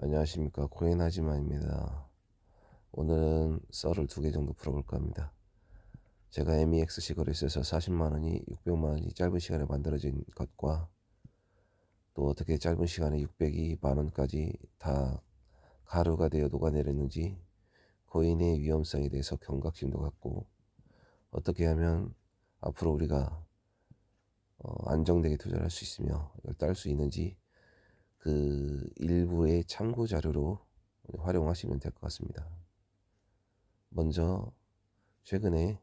안녕하십니까 코인하지마입니다. 오늘은 썰을 두 개 정도 풀어볼까 합니다. 제가 MEXC 거래소에서 40만원이 600만원이 짧은 시간에 만들어진 것과 또 어떻게 짧은 시간에 600이 만원까지 다 가루가 되어 녹아내렸는지 코인의 위험성에 대해서 경각심도 갖고 어떻게 하면 앞으로 우리가 어, 안정되게 투자를 할 수 있으며 이걸 딸 수 있는지 그 일부의 참고 자료로 활용하시면 될 것 같습니다. 먼저 최근에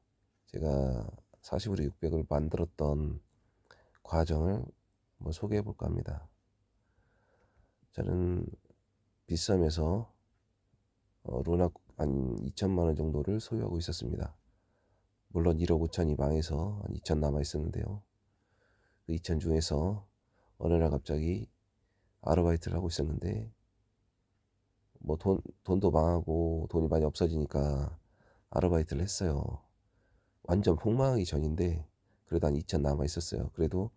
제가 40으로 600을 만들었던 과정을 한번 소개해 볼까 합니다. 저는 비썸에서 어, 루나 한 2천만 원 정도를 소유하고 있었습니다. 물론 1억 5천이 망해서 한 2천 남아 있었는데요. 그 2천 중에서 어느 날 갑자기 아르바이트를 하고 있었는데 뭐 돈 돈도 망하고 돈이 많이 없어지니까 아르바이트를 했어요. 완전 폭망하기 전인데 그래도 한 2천 남아 있었어요. 그래도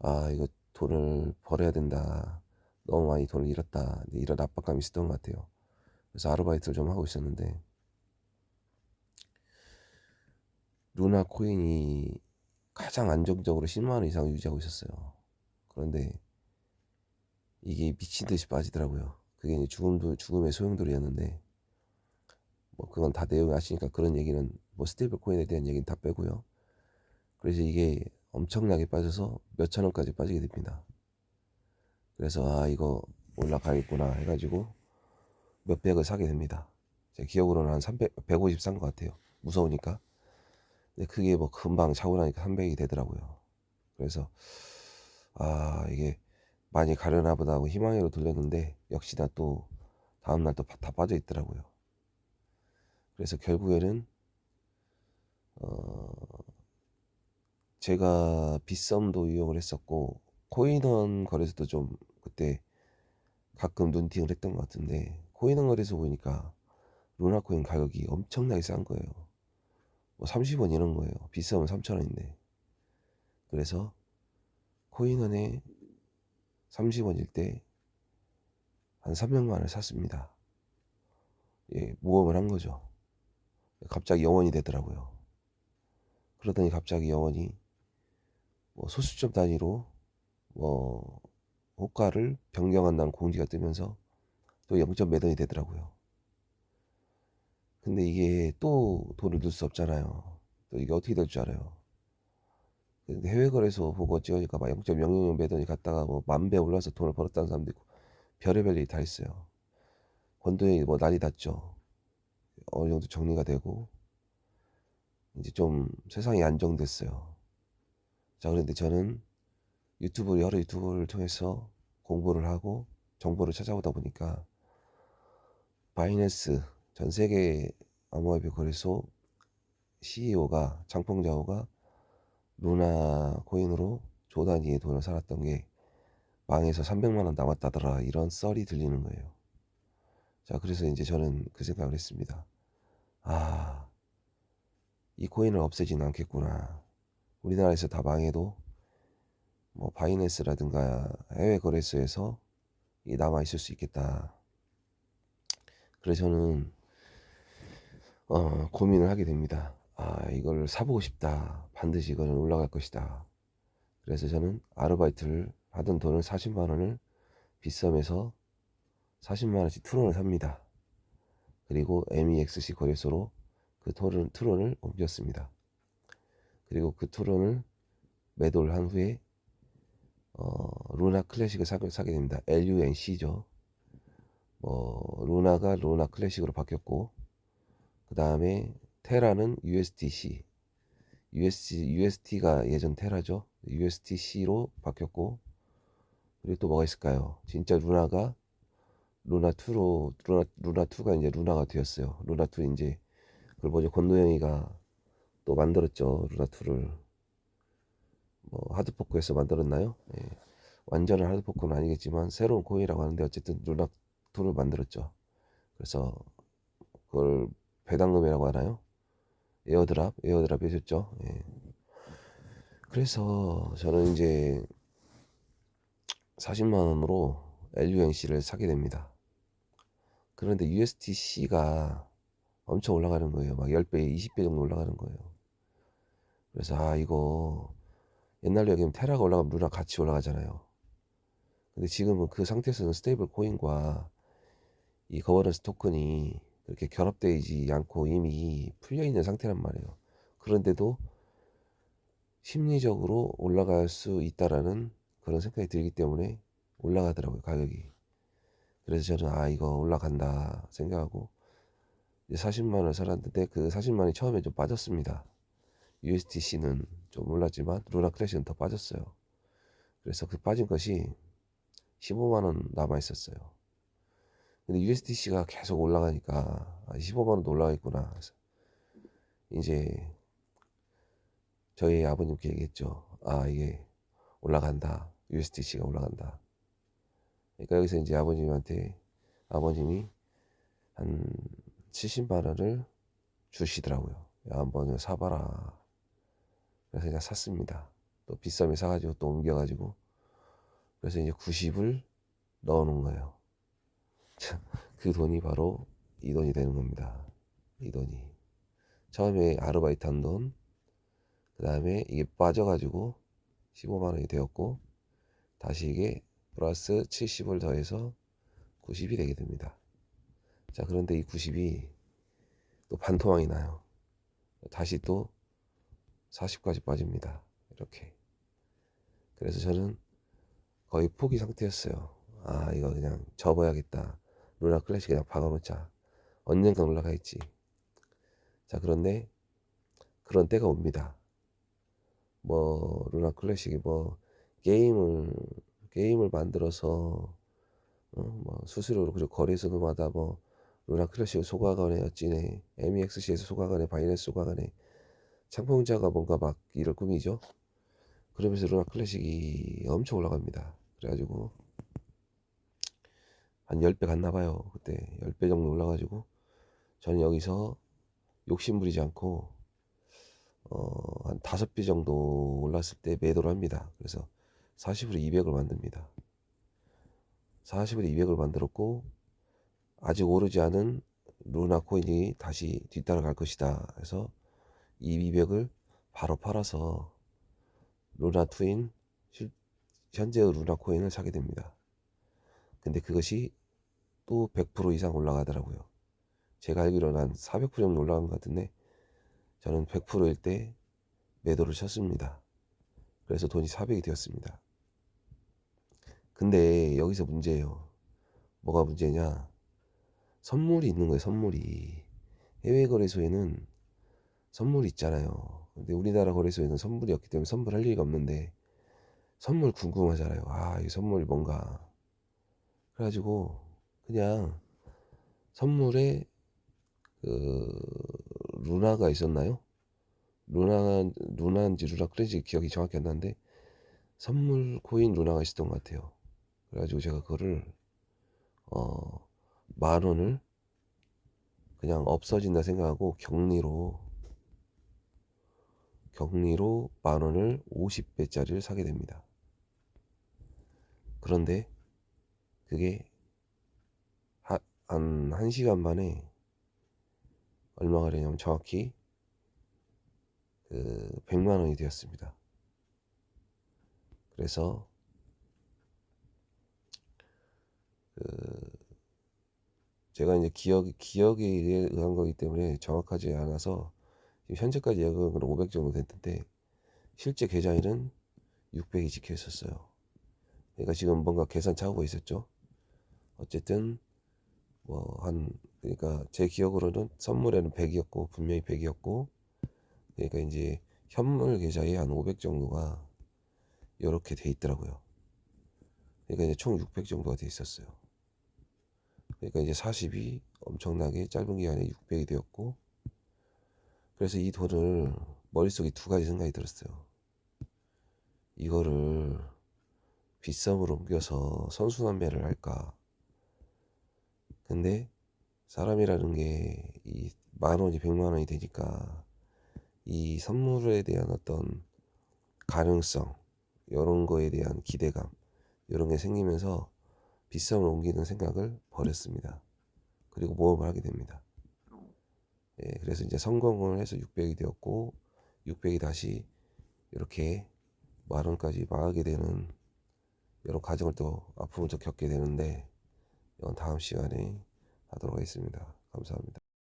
아 이거 돈을 벌어야 된다. 너무 많이 돈을 잃었다. 이런 압박감이 있었던 것 같아요. 그래서 아르바이트를 좀 하고 있었는데 루나 코인이 가장 안정적으로 10만 원 이상 유지하고 있었어요. 그런데 이게 미친 듯이 빠지더라고요. 그게 이제 죽음도 죽음의 소용돌이였는데 뭐 그건 다 내용이 아시니까 그런 얘기는 뭐 스테이블 코인에 대한 얘기는 다 빼고요. 그래서 이게 엄청나게 빠져서 몇천 원까지 빠지게 됩니다. 그래서 아 이거 올라가겠구나 해가지고 몇 백을 사게 됩니다. 제 기억으로는 한 300, 150 산 것 같아요. 무서우니까. 근데 그게 뭐 금방 차고 나니까 300이 되더라고요. 그래서 아 이게 많이 가려나 보다 하고 희망으로 돌렸는데 역시나 또 다음날 또 다 빠져 있더라고요. 그래서 결국에는 어 제가 빗썸도 이용을 했었고 코인원 거래소도 좀 그때 가끔 눈팅을 했던 것 같은데 코인원 거래소 보니까 루나코인 가격이 엄청나게 싼 거예요. 뭐 30원 이런 거예요. 빗썸은 3,000원인데. 그래서 코인원에 30원일 때 한 300만 원을 샀습니다. 예, 모험을 한 거죠. 갑자기 영원이 되더라고요. 그러더니 갑자기 영원이 뭐 소수점 단위로 뭐 호가를 변경한다는 공지가 뜨면서 또 0점 몇 원이 되더라고요. 근데 이게 또 돈을 넣을 수 없잖아요. 또 이게 어떻게 될 줄 알아요. 해외 거래소 보고 찍으니까 막 0.00몇 원이 갔다가 뭐 만 배 올라서 돈을 벌었다는 사람도 있고 별의별 일이 다 있어요. 권도에 뭐 난리 났죠. 어느 정도 정리가 되고 이제 좀 세상이 안정됐어요. 자 그런데 저는 유튜브 여러 유튜브를 통해서 공부를 하고 정보를 찾아오다 보니까 바이낸스 전 세계 암호화폐 거래소 CEO가 장펑자오가 루나 코인으로 조 단위의 돈을 살았던 게 망해서 300만 원 남았다더라 이런 썰이 들리는 거예요. 자 그래서 이제 저는 그 생각을 했습니다. 아, 이 코인을 없애지는 않겠구나. 우리나라에서 다 망해도 뭐 바이낸스라든가 해외 거래소에서 이 남아 있을 수 있겠다. 그래서 저는 어, 고민을 하게 됩니다. 아, 이걸 사보고 싶다. 반드시 이거는 올라갈 것이다. 그래서 저는 아르바이트를 하던 돈을 40만 원을 빗썸에서 40만 원씩 트론을 삽니다. 그리고 MEXC 거래소로 그 트론, 트론을 옮겼습니다. 그리고 그 트론을 매도를 한 후에 어, 루나 클래식을 사게, 사게 됩니다. LUNC죠. 뭐 루나가 루나 클래식으로 바뀌었고 그 다음에 테라는 USDC, USD, UST가 예전 테라죠. USTC로 바뀌었고 그리고 또 뭐가 있을까요? 진짜 루나가 루나 2로 루나 루나 2가 이제 루나가 되었어요. 루나 2 이제 그걸 뭐죠? 권노영이가 또 만들었죠. 루나 2를 뭐 하드포크에서 만들었나요? 예. 완전한 하드포크는 아니겠지만 새로운 코인이라고 하는데 어쨌든 루나 2를 만들었죠. 그래서 그걸 배당금이라고 하나요? 에어드랍, 에어드랍 해줬죠. 예. 그래서 저는 이제 40만 원으로 LUNC를 사게 됩니다. 그런데 USDC가 엄청 올라가는 거예요. 막 10배, 20배 정도 올라가는 거예요. 그래서 아 이거 옛날에 여기 테라가 올라가면 루나 같이 올라가잖아요. 근데 지금은 그 상태에서는 스테이블 코인과 이 거버넌스 토큰이 그렇게 결합되지 않고 이미 풀려 있는 상태란 말이에요. 그런데도 심리적으로 올라갈 수 있다라는 그런 생각이 들기 때문에 올라가더라고요 가격이. 그래서 저는 아 이거 올라간다 생각하고 이제 40만 원을 살았는데 그 40만 원이 처음에 좀 빠졌습니다. USDC는 좀 올랐지만 루나 클래시는 더 빠졌어요. 그래서 그 빠진 것이 15만 원 남아 있었어요. 근데 USDC가 계속 올라가니까 아, 15만 원도 올라가겠구나. 그래서 이제 저희 아버님께 얘기했죠. 아 이게 올라간다. USDC가 올라간다. 그러니까 여기서 이제 아버님한테 아버님이 한 70만 원을 주시더라고요. 야, 한번 사봐라. 그래서 그냥 샀습니다. 또 비싸면 사가지고 또 옮겨가지고 그래서 이제 90을 넣어놓은 거예요. 참, 그 돈이 바로 이 돈이 되는 겁니다. 이 돈이 처음에 아르바이트 한 돈, 그 다음에 이게 빠져가지고 15만 원이 되었고 다시 이게 플러스 70을 더해서 90이 되게 됩니다. 자 그런데 이 90이 또 반토막이 나요. 다시 또 40까지 빠집니다. 이렇게. 그래서 저는 거의 포기 상태였어요. 아 이거 그냥 접어야겠다. 루나 클래식 그냥 박아놓자. 언젠간 올라가 있지. 자 그런데 그런 때가 옵니다. 뭐 루나 클래식이 뭐 게임을 게임을 만들어서 어, 뭐 수수료로 그리고 거래소마다 뭐 루나 클래식 소과관에 어찌네 MEXC에서 소과관에 바이낸스 소과관에 창풍자가 뭔가 막 이럴 꿈이죠. 그러면서 루나 클래식이 엄청 올라갑니다. 그래가지고 한 10배 갔나 봐요. 그때 10배 정도 올라가지고 저는 여기서 욕심 부리지 않고 어, 한 5배 정도 올랐을 때 매도를 합니다. 그래서 40으로 200을 만듭니다. 40으로 200을 만들었고 아직 오르지 않은 루나 코인이 다시 뒤따라갈 것이다. 해서 이 200을 바로 팔아서 루나 투인 현재의 루나 코인을 사게 됩니다. 근데 그것이 또 100% 이상 올라가더라고요. 제가 알기로는 한 400% 정도 올라간 것 같은데 저는 100%일 때 매도를 쳤습니다. 그래서 돈이 400이 되었습니다. 근데 여기서 문제예요. 뭐가 문제냐? 선물이 있는 거예요, 선물이. 해외 거래소에는 선물이 있잖아요. 근데 우리나라 거래소에는 선물이 없기 때문에 선물할 리가 없는데 선물 궁금하잖아요. 아, 이 선물이 뭔가. 그래가지고 그냥 선물에 그 루나가 있었나요? 루나 루나인지 루나 크레지 기억이 정확히 안 나는데 선물 코인 루나가 있었던 것 같아요. 그래가지고 제가 그거를 어 만 원을 그냥 없어진다 생각하고 격리로 격리로 만 원을 50배짜리를 사게 됩니다. 그런데 그게 한 1시간 만에 얼마가 되냐면 정확히 그 100만 원이 되었습니다. 그래서 그 제가 이제 기억 기억에 의한 거기 때문에 정확하지 않아서 현재까지 예금은 500 정도 됐는데 실제 계좌에는 600이 찍혀 있었어요. 그러니까 지금 뭔가 계산 차고 있었죠. 어쨌든 뭐한 그러니까 제 기억으로는 선물에는 100이었고 분명히 100이었고 그러니까 이제 현물 계좌에 한 500 정도가 이렇게 돼 있더라고요. 그러니까 이제 총 600 정도가 돼 있었어요. 그러니까 이제 40이 엄청나게 짧은 기간에 600이 되었고 그래서 이 돈을 머릿속에 두 가지 생각이 들었어요. 이거를 빗썸으로 옮겨서 선수남매를 할까? 근데 사람이라는 게 이 만 원이 백만 원이 되니까 이 선물에 대한 어떤 가능성 이런 거에 대한 기대감 이런 게 생기면서 비싸움을 옮기는 생각을 버렸습니다. 그리고 모험을 하게 됩니다. 예, 그래서 이제 성공을 해서 600이 되었고 600이 다시 이렇게 만 원까지 망하게 되는 여러 과정을 또 아픔을 또 겪게 되는데 이건 다음 시간에 하도록 하겠습니다. 감사합니다.